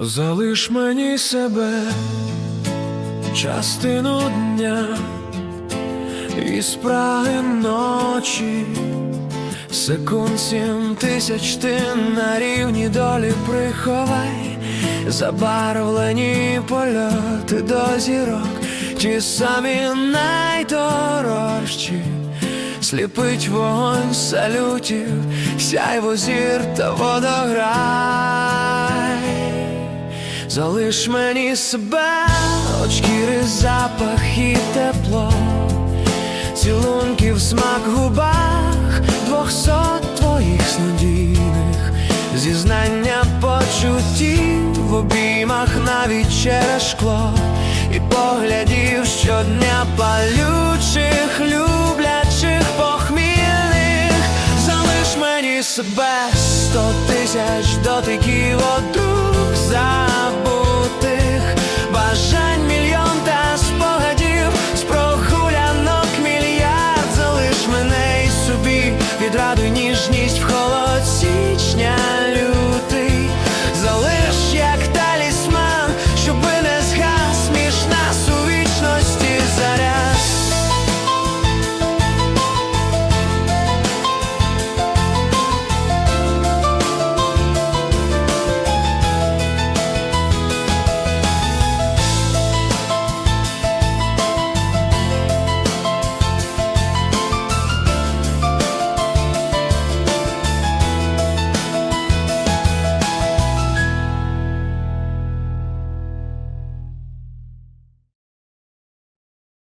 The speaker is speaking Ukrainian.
Залиш мені себе частину дня і спраги ночі, секунд сім тисяч ти на рівні долі приховай, забарвлені польоти до зірок, ті самі найдорожчі, сліпить вогонь салютів, сяйво зір та водограй. Залиш мені себе, от шкіри запах і тепло, цілунків смак в губах, двохсот твоїх снодійних, зізнання почуттів в обіймах навіть через шкло, і поглядів щодня палючих, люблячих, похмільних, залиш мені себе. Сто тисяч дотиків отрут відрадуй ні.